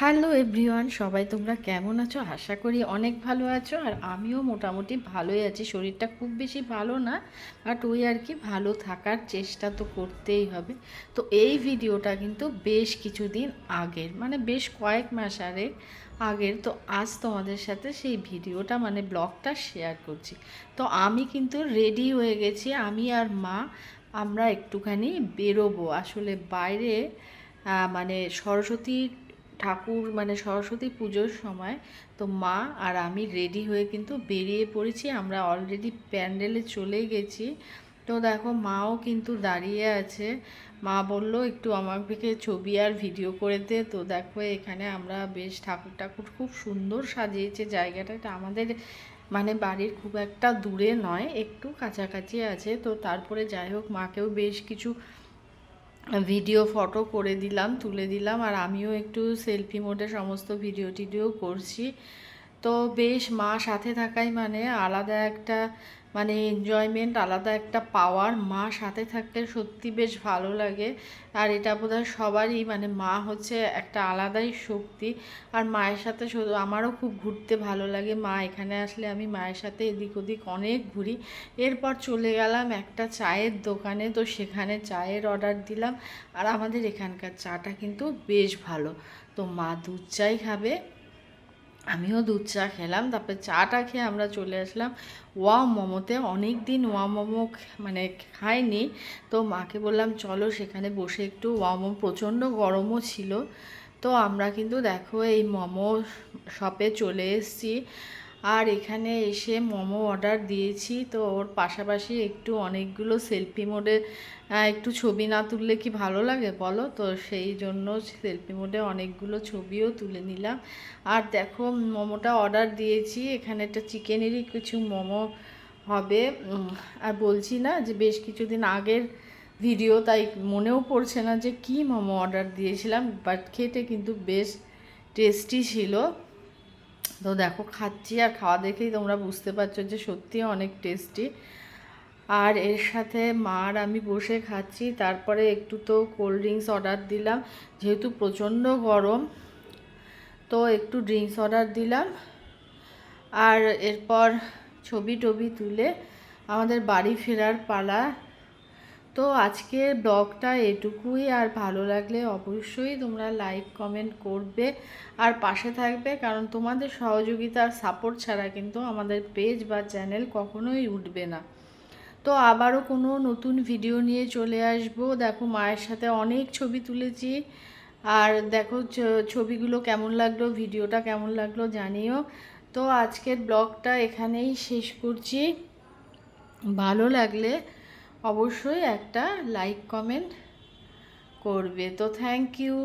Hello everyone, সবাই তোমরা কেমন আছো? আশা করি অনেক ভালো আছো আর আমিও মোটামুটি ভালোই আছি। শরীরটা খুব বেশি ভালো না বাট ওই আর কি, ভালো থাকার চেষ্টা তো করতেই হবে। তো এই ভিডিওটা কিন্তু বেশ কিছুদিন আগের মানে বেশ কয়েক মাস আরে আগের। তো আজ তোমাদের সাথে সেই ভিডিওটা মানে ব্লগটা শেয়ার করছি। তো আমি কিন্তু রেডি হয়ে গেছি, আমি আর মা, আমরা একটুখানি বেরোবো। আসলে বাইরে মানে সরস্বতী ঠাকুর মানে সরস্বতী পুজোর সময় তো মা আর আমি রেডি হয়ে কিন্তু বেরিয়ে পড়েছি। আমরা অলরেডি প্যান্ডেলে চলে গেছি। তো দেখো মাও কিন্তু দাঁড়িয়ে আছে। মা বলল, একটু আমাকে ছবি আর ভিডিও করে দে। তো দেখো এখানে আমরা বেশ ঠাকুর ঠাকুর খুব সুন্দর সাজিয়েছে জায়গাটা। এটা আমাদের মানে বাড়ির খুব একটা দূরে নয়, একটু কাছাকাছি আছে। তো তারপরে যাই হোক, মাকেও বেশ কিছু ভিডিও ফটো করে দিলাম, তুলে দিলাম, আর আমিও একটু সেলফি মোডে সমস্ত ভিডিও টিডিও করছি। তো বেশ মা সাথে থাকাই মানে আলাদা একটা মানে এনজয়মেন্ট আলাদা একটা পাওয়ার মা সাথে থাকতে সত্যি বেশ ভালো লাগে। আর এটা বোধহয় সবারই মানে মা হচ্ছে একটা আলাদাই শক্তি। আর মায়ের সাথে শুধু আমারও খুব ঘুরতে ভালো লাগে। মা এখানে আসলে আমি মায়ের সাথে এদিক ওদিক অনেক ঘুরি। এরপর চলে গেলাম একটা চায়ের দোকানে, তো সেখানে চায়ের অর্ডার দিলাম। আর আমাদের এখানকার চাটা কিন্তু বেশ ভালো। তো মা দুধ চাই খাবে। আমিও দুধ চা খেলাম, তারপরে চাটা খেয়ে আমরা চলে আসলাম। ওয়া মোমোতে অনেক দিন ওয়া মোমো মানে খাইনি। তো মাকে বললাম, চলো সেখানে বসে একটু ওয়া মোমো, প্রচণ্ড গরমও ছিল। তো আমরা কিন্তু দেখো এই মোমো শপে চলে এসেছি। আর এখানে এসে মোমো অর্ডার দিয়েছি, তো ওর পাশাপাশি একটু অনেকগুলো সেলফি মোডে একটু ছবি না তুললে কি ভালো লাগে বলো? তো সেই জন্য সেলফি মোডে অনেকগুলো ছবিও তুলে নিলাম। আর দেখো, মোমোটা অর্ডার দিয়েছি, এখানে একটা চিকেনেরই কিছু মোমো হবে। আর বলছি না যে বেশ কিছুদিন আগের ভিডিও, তাই মনেও পড়ছে না যে কি মোমো অর্ডার দিয়েছিলাম, বাট খেতে কিন্তু বেশ টেস্টি ছিল। তো দেখো, খাচ্ছি আর খাওয়া দেখেই তোমরা বুঝতে পারছ যে সত্যি অনেক টেস্টি আর এর সাথে মা আর আমি বসে খাচ্ছি, তারপরে একটু তো কোল্ড ড্রিঙ্কস অর্ডার দিলাম, যেহেতু প্রচণ্ড গরম, তো একটু ড্রিঙ্কস অর্ডার দিলাম। আর এরপর ছবি টবি তুলে আমাদের বাড়ি ফেরার পালা তো আজকের ব্লগটা এটুকুই, আর ভালো লাগলে অবশ্যই তোমরা লাইক, কমেন্ট করবে আর পাশে থাকবে, কারণ তোমাদের সহযোগিতা আর সাপোর্ট ছাড়া কিন্তু আমাদের পেজ বা চ্যানেল কখনোই উঠবে না। তো আবারও কোনো নতুন ভিডিও নিয়ে চলে আসব। দেখো, মায়ের সাথে অনেক ছবি তুলেছি। আর দেখো ছবিগুলো কেমন লাগল, ভিডিওটা কেমন লাগল জানিও। তো আজকের ব্লগটা এখানেই শেষ করছি। ভালো লাগলে অবশ্যই একটা লাইক কমেন্ট করবে। তো থ্যাংক ইউ